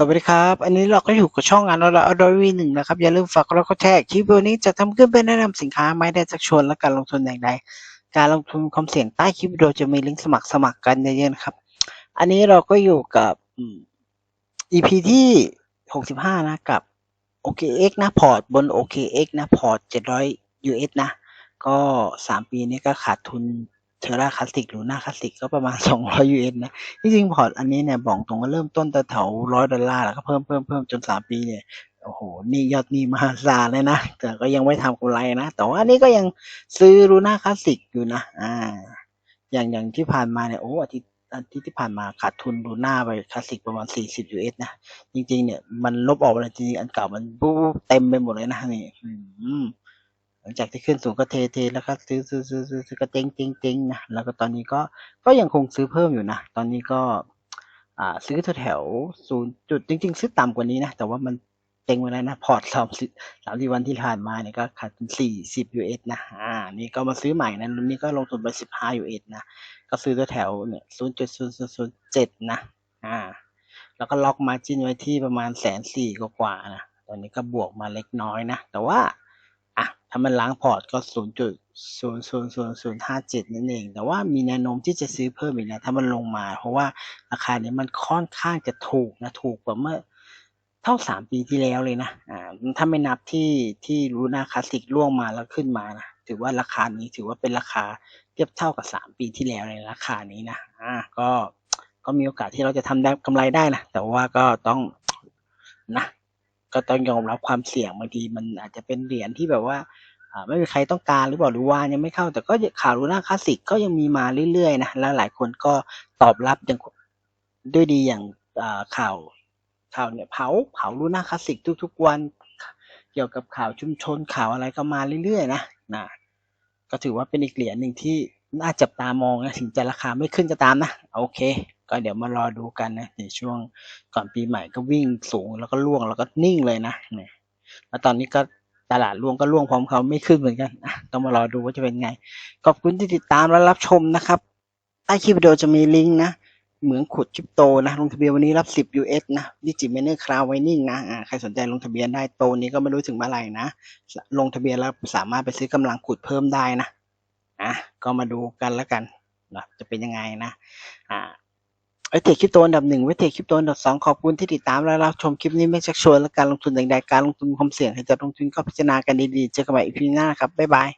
สวัสดีครับ อันนี้เราก็อยู่กับช่องงานเราอดอยวีหนึ่งนะครับ อย่าลืมฝากกดไลค์กดแชร์คลิปวิดีโอนี้จะทำขึ้นเพื่อแนะนำสินค้าไม่ได้ชักชวนและการลงทุนอย่างใดการลงทุนความเสี่ยงใต้คลิปวิดีโอจะมีลิงก์สมัครสมัครกันเยอะๆนะครับ อันนี้เราก็อยู่กับ EP ที่หกสิบห้านะกับ OKX นะพอร์ตบน OKX นะพอร์ตเจ็ดร้อย US นะ ก็สามปีนี้ก็ขาดทุน เทอร่าคลาสสิกหรือหน้าคลาสสิกก็ประมาณ 200 US นะ จริงๆ พอร์ตอันนี้เนี่ยบอกตรงว่าเริ่มต้นแต่แถวร้อยดอลลาร์แล้วก็เพิ่มเพิ่มเพิ่มจนสามปีเนี่ย โอ้โห นี่ยอดนี่มหาศาลเลยนะ แต่ก็ยังไม่ทำกำไรนะ แต่ว่าอันนี้ก็ยังซื้อรูน่าคลาสสิกอยู่นะ อ่า อย่างอย่างที่ผ่านมาเนี่ย โอ้อาทิตย์อาทิตย์ที่ผ่านมาขาดทุนรูน่าไปคลาสสิกประมาณ 40 US นะ จริงๆ เนี่ยมันลบออกไปแล้วจริงๆ อันเก่ามันบู๊เต็มไปหมดเลยนะนี่อืม ลังจากที่ขึ้นสูงก็เทเทแล้วก็ซื้อซื้อซื้อซื้อซื้อก็เจ๊งเจ๊งเจ๊งนะแล้วก็ตอนนี้ก็ก็ยังคงซื้อเพิ่มอยู่นะ ตอนนี้ก็อ่าซื้อแถวศูนย์จุดจริง ๆ ซื้อต่ำกว่านี้นะ แต่ว่ามันเจ๊งไปแล้วนะ พอร์ตสามสิบสามสี่วันที่ผ่านมาเนี่ยก็ขาดสี่สิบ US นะอ่านี่ก็มาซื้อใหม่นะรุ่นนี้ก็ลงทุนไปสิบห้า US นะ ก็ซื้อแถวเนี่ยศูนย์จุดศูนย์ศูนย์เจ็ดนะอ่าแล้วก็ล็อกมาจิ้นไว้ที่ประมาณแสนสี่กว่าๆนะตอนนี้ก็บวกมาเล็กน้อยนะ แต่ว่า ถ้ามันล้างพอร์ตก็ศูนย์จุดศูนย์ศูนย์ศูนย์ศูนย์ห้าเจ็ดนั่นเอง แต่ว่ามีแนวโน้มที่จะซื้อเพิ่มอีกนะถ้ามันลงมา เพราะว่าราคาเนี้ยมันค่อนข้างจะถูกนะถูกกว่าเมื่อเท่าสามปีที่แล้วเลยนะอ่าถ้าไม่นับที่ที่รูน่าคลาสสิกล่วงมาแล้วขึ้นมานะถือว่าราคานี้ถือว่าเป็นราคาเทียบเท่ากับสามปีที่แล้วในราคานี้นะอ่าก็ก็มีโอกาสที่เราจะทำได้กำไรได้นะแต่ว่าก็ต้องนะ ก็ต้องยอมรับความเสี่ยงบางทีมันอาจจะเป็นเหรียญที่แบบว่าไม่มีใครต้องการหรือเปล่าหรือว่ายังไม่เข้า แต่ก็ข่าวลูน่าคลาสสิกก็ยังมีมาเรื่อยๆนะแล้วหลายคนก็ตอบรับอย่างด้วยดีอย่างข่าวข่าวเนี่ยเผาเผาลูน่าคลาสสิกทุกๆวัน เกี่ยวกับข่าวชุมชนข่าวอะไรก็มาเรื่อยๆนะนะก็ถือว่าเป็นอีกเหรียญหนึ่งที่น่าจับตามองนะถึงจะราคาไม่ขึ้นก็ตามนะ โอเค ก็เดี๋ยวมารอดูกันนะในช่วงก่อนปีใหม่ก็วิ่งสูงแล้วก็ล่วงแล้วก็นิ่งเลยนะเนี่ยแล้วตอนนี้ก็ตลาดล่วงก็ล่วงพร้อมเขาไม่ขึ้นเหมือนกันต้องมารอดูว่าจะเป็นไง ขอบคุณที่ติดตามและรับชมนะครับใต้คลิปวิดีโอจะมีลิงก์นะเหมืองขุดคริปโตนะลงทะเบียนวันนี้รับ 10 US นะดิจิเมเนอร์คลาวไวนิ่งนะใครสนใจลงทะเบียนได้โตนี้ก็ไม่รู้ถึงเมื่อไหร่นะ ลงทะเบียนแล้วสามารถไปซื้อกำลังขุดเพิ่มได้นะอะก็มาดูกันแล้วกันนะจะเป็นยังไงนะอ่า ไอเทคคริปโตอันดับหนึ่งไวเทคคริปโตอันดับสองขอบคุณที่ติดตามและรับชมคลิปนี้ไม่ชักชวนและการลงทุนใดๆการลงทุนความเสี่ยงให้จะลงทุนก็พิจารณากันดีๆ เจอกันใหม่อีพีหน้าครับ บ๊ายบาย